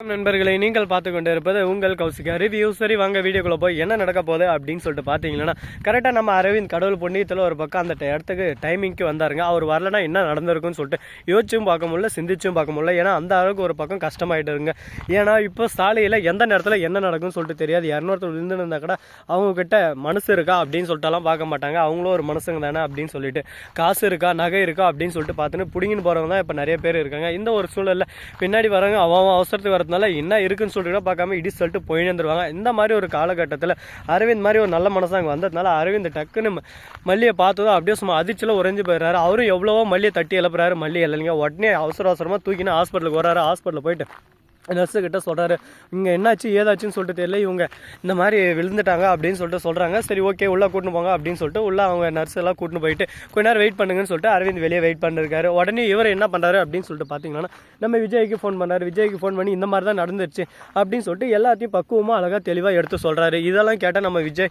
நண்பர்களை நீங்கள் பார்த்து கொண்டு இருப்பது உங்கள் கௌசிகா ரிவ்யூ சரி வாங்க வீடியோக்குள்ளே போய் என்ன நடக்க போகுது அப்படின்னு சொல்லிட்டு பார்த்தீங்கன்னா கரெக்டாக நம்ம அரவிந்த் கடவுள் புண்ணியத்தில் ஒரு பக்கம் அந்த இடத்துக்கு டைமிங்க்கு வந்தாருங்க. அவர் வரலனா என்ன நடந்திருக்குன்னு சொல்லிட்டு யோசிச்சும் பார்க்க முடியல சிந்திச்சும் பார்க்க முடியல. ஏன்னா அந்த அளவுக்கு ஒரு பக்கம் கஷ்டமாயிட்டுருங்க. ஏன்னா இப்போ சாலையில் எந்த நேரத்தில் என்ன நடக்கும்னு சொல்லிட்டு தெரியாது. இரநூறுத்தர் விழுந்துன்னு இருந்தால் கூட அவங்கக்கிட்ட மனசு இருக்கா அப்படின்னு சொல்லிட்டுலாம் பார்க்க மாட்டாங்க. அவங்களும் ஒரு மனுஷங்க தானே அப்படின்னு சொல்லிட்டு காசு இருக்கா நகை இருக்கா அப்படின்னு சொல்லிட்டு பார்த்துன்னு பிடிங்கின்னு போகிறவங்க தான் இப்போ நிறைய பேர் இருக்காங்க. இந்த ஒரு சூழலில் பின்னாடி வரவங்க அவன் அவன் வர வரதுனால என்ன இருக்குன்னு சொல்லிட்டு கூட பார்க்காம இடி சொல்லிட்டு போயின்னு வந்துருவாங்க இந்த மாதிரி ஒரு காலகட்டத்தில் அரவிந்த் மாதிரி ஒரு நல்ல மனசாங்க வந்ததுனால அரவிந்த் டக்குன்னு ம- மல்லியை பார்த்ததும் அப்படியே சும்மா அதிர்ச்சியில் உறைஞ்சு போயிடுறாரு. அவரும் எவ்வளவோ மல்லியை தட்டி எழுப்புறாரு. மல்லி இல்லைங்க உடனே அவசர அவசரமாக தூக்கின்னு ஹாஸ்பிட்டலுக்கு வர்றாரு ஹாஸ்பிட்டலில் போயிட்டு நர்ஸு கிட்ட சொல்கிறாரு இங்கே என்னாச்சு ஏதாச்சுன்னு சொல்லிட்டு தெரியல இவங்க இந்த மாதிரி விழுந்துட்டாங்க அப்படின்னு சொல்லிட்டு சொல்கிறாங்க சரி ஓகே உள்ளே கூட்டின்னு போங்க அப்படின்னு சொல்லிட்டு உள்ளே அவங்க நர்ஸ் எல்லாம் கூட்டின்னு போயிட்டு கொஞ்ச நேரம் வெயிட் பண்ணுங்கன்னு சொல்லிட்டு அரவிந்த் வெளியே வெயிட் பண்ணிருக்காரு. உடனே இவர் என்ன பண்ணுறாரு அப்படின்னு சொல்லிட்டு பார்த்தீங்கன்னா நம்ம விஜய்க்கு ஃபோன் பண்ணார். விஜய்க்கு ஃபோன் பண்ணி இந்த மாதிரி தான் நடந்துருச்சு அப்படின்னு சொல்லிட்டு எல்லாத்தையும் பக்குவமாக அழகாக தெளிவாக எடுத்து சொல்கிறாரு இதெல்லாம் கேட்டால் நம்ம விஜய்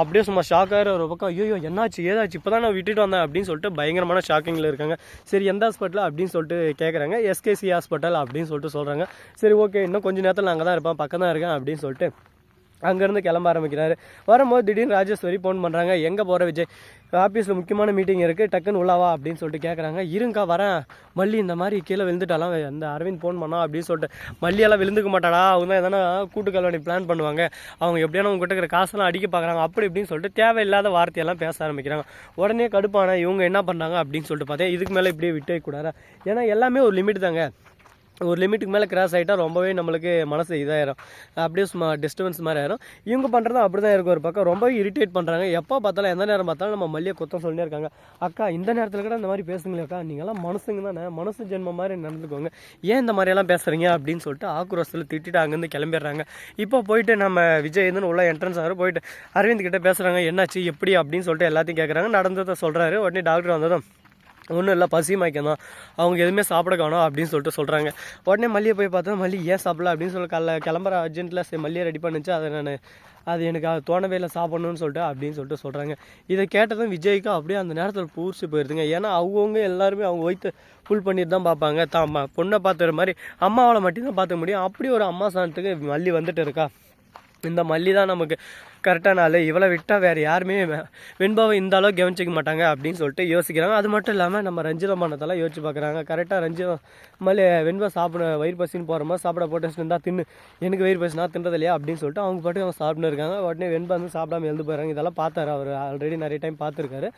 அப்படியே சும்மா ஷாக்காகிற ஒரு பக்கம் ஐயோ என்னாச்சு ஏதாச்சு இப்போ தான் நான் விட்டுட்டு வந்தேன் அப்படின்னு சொல்லிட்டு பயங்கரமான ஷாக்கிங்கில் இருக்காங்க. சரி எந்த ஹாஸ்பிட்டல் அப்படின்னு சொல்லிட்டு கேட்குறாங்க எஸ்கேசி ஹாஸ்பிட்டல் அப்படின்னு சொல்லிட்டு சொல்கிறாங்க சரி ஓகே இன்னும் கொஞ்சம் நேரத்தில் நான் அங்கே தான் இருப்பேன் பக்கம் தான் இருக்கேன் அப்படின்னு சொல்லிட்டு அங்கேருந்து கிளம்ப ஆரம்பிக்கிறாரு. வரும்போது திடீர்னு ராஜேஸ்வரி ஃபோன் பண்ணுறாங்க எங்கே போகிற விஜய்? ஆஃபீஸில் முக்கியமான மீட்டிங் இருக்குது டக்குன்னு உள்ளாவா அப்படின்னு சொல்லிட்டு கேட்குறாங்க இருங்கக்கா வரேன். மல்லி இந்த மாதிரி கீழே விழுந்துட்டாலாம் அந்த அரவிந்த் ஃபோன் பண்ணா அப்படின்னு சொல்லிட்டு. மல்லியெல்லாம் விழுந்துக்க மாட்டாடா அவங்க தான் எதனா கூட்டு கல்வாணி பிளான் பண்ணுவாங்க. அவங்க எப்படியான உங்ககிட்ட இருக்கிற காசெல்லாம் அடிக்க பார்க்குறாங்க அப்படி இப்படின்னு சொல்லிட்டு தேவையில்லாத வார்த்தையெல்லாம் பேச ஆரம்பிக்கிறாங்க. உடனே கடுப்பான இவங்க என்ன பண்ணுறாங்க அப்படின்னு சொல்லிட்டு பார்த்தேன். இதுக்கு மேலே இப்படியே விட்டே கூடாது? ஏன்னா எல்லாமே ஒரு லிமிட் தாங்க. ஒரு லிமிட்டுக்கு மேலே கிராஸ் ஆகிட்டா ரொம்பவே நம்மளுக்கு மனசு இதாகிடும் அப்படியே சும்மா டிஸ்டர்பன்ஸ் மாதிரி ஆயிரும். இவங்க பண்ணுறதும் அப்படி தான் இருக்கும் ஒரு பக்கம். ரொம்பவே இரிட்டேட் பண்ணுறாங்க எப்போ பார்த்தாலும் எந்த நேரம் பார்த்தாலும் நம்ம மல்லியை குத்தம் சொல்லிட்டே இருக்காங்க. அக்கா இந்த நேரத்தில் கூட இந்த மாதிரி பேசுங்களே அக்கா. நீங்களாம் மனசுங்க தானே. மனசு ஜென்மம் மாதிரி நடந்துக்கோங்க. ஏன் இந்த மாதிரியெல்லாம் பேசுகிறீங்க அப்படின்னு சொல்லிட்டு ஆக்ரோஷத்தில் திட்டிட்டு அங்கேருந்து கிளம்பிடுறாங்க. இப்போ போயிட்டு நம்ம விஜய் உள்ள என்ட்ரன்ஸ் ஆகிற போயிட்டு அரவிந்த் கிட்டே பேசுகிறாங்க என்னாச்சு? எப்படி? அப்படின்னு சொல்லிட்டு எல்லாத்தையும் கேட்குறாங்க நடந்ததை சொல்கிறாரு உடனே டாக்டர் வந்ததும் ஒன்றும் இல்லை பசி மயக்கம் தான் அவங்க எதுவுமே சாப்பிட காணோம் அப்படின்னு சொல்லிட்டு சொல்கிறாங்க உடனே மல்லியை போய் பார்த்தா மல்லி ஏன் சாப்பிடல அப்படின்னு சொல்லி கல கிளம்புற அர்ஜென்ட்டில் சரி மல்லியை ரெடி பண்ணிச்சு அதை நான் அது எனக்கு அது தோணவே இல்லை சாப்பிடணும்னு சொல்லிட்டு அப்படின்னு சொல்லிட்டு சொல்கிறாங்க இதை கேட்டதும் விஜய்க்கு அப்படியே அந்த நேரத்தில் பூரிச்சு போயிருதுங்க. ஏன்னா அவங்கவுங்க எல்லாருமே அவங்க வைத்து ஃபுல் பண்ணிட்டு தான் பார்ப்பாங்க. தான் பொண்ணை பார்த்துற மாதிரி அம்மாவால் மட்டும்தான் பார்த்துக்க முடியும். அப்படி ஒரு அம்மா சாணத்துக்கு மல்லி வந்துட்டு இருக்கா? இந்த மல்லி தான் நமக்கு கரெக்டான ஆள் இவளை விட்டால் வேறு யாருமே வெண்பாவை இந்த அளவு கவனிச்சிக்க மாட்டாங்க அப்படின்னு சொல்லிட்டு யோசிக்கிறாங்க. அது மட்டும் இல்லாமல் நம்ம ரஞ்சித பண்ணதெல்லாம் யோசிச்சு பார்க்குறாங்க. கரெக்டாக ரஞ்சிதம் மல்லி வெண்பா சாப்பிட வயிறு பசின்னு போகிறோமா சாப்பிட போட்டு இருந்தால் தின்னு. எனக்கு வயிறு பசினா தின்றது இல்லையா அப்படின்னு சொல்லிட்டு அவங்க பாட்டு அவங்க சாப்பிட்டு இருக்காங்க. உடனே வெண்பா வந்து சாப்பிடாம எழுந்து போகிறாங்க இதெல்லாம் பார்த்தாரு அவர். ஆல்ரெடி நிறைய டைம் பார்த்துருக்காரு.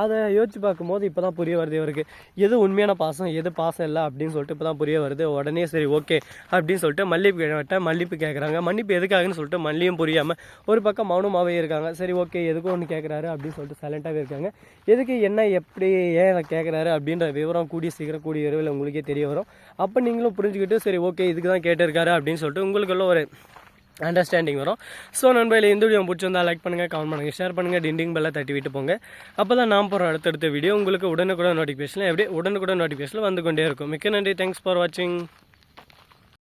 அதை யோசிச்சு பார்க்கும்போது இப்போ தான் புரிய வருது இவருக்கு. எது உண்மையான பாசம் எது பாசம் இல்லை அப்படின்னு சொல்லிட்டு இப்போ தான் புரிய வருது. உடனே சரி ஓகே அப்படின்னு சொல்லிட்டு மல்லிப்பு கேட்ட மன்னிப்பு கேட்குறாங்க மன்னிப்பு எதுக்காகன்னு சொல்லிட்டு மல்லியும் புரியாமல் ஒரு பக்கம் மௌனமாகவே இருக்காங்க. சரி ஓகே எதுக்கும் ஒன்று கேட்குறாரு அப்படின்னு சொல்லிட்டு சைலண்ட்டாகவே இருக்காங்க. எதுக்கு என்ன எப்படி ஏன் அதை கேட்குறாரு அப்படின்ற விவரம் கூடிய சீக்கிரம் கூடிய விரைவில் உங்களுக்கே தெரிய வரும். அப்போ நீங்களும் புரிஞ்சுக்கிட்டு சரி ஓகே இதுக்கு தான் கேட்டிருக்காரு அப்படின்னு சொல்லிட்டு உங்களுக்குள்ள ஒரு அண்டர்ஸ்டாண்டிங் வரும். ஸோ நண்பர்களே இந்த வீடியோ பிடிச்சிருந்தா லைக் பண்ணுங்கள் கமெண்ட் பண்ணுங்கள் ஷேர் பண்ணுங்கள் டிண்டிங் பெல்லை தட்டி விட்டு போங்க. அப்போ தான் நான் போகிற அடுத்தடுத்த வீடியோ உங்களுக்கு உடனுக்குடன் நோட்டிஃபிகேஷன் எப்படி உடனுக்குடன் நோட்டிஃபிகேஷன் வந்து கொண்டே இருக்கும். மிக்க நன்றி. தேங்க்ஸ் ஃபார் வாட்சிங்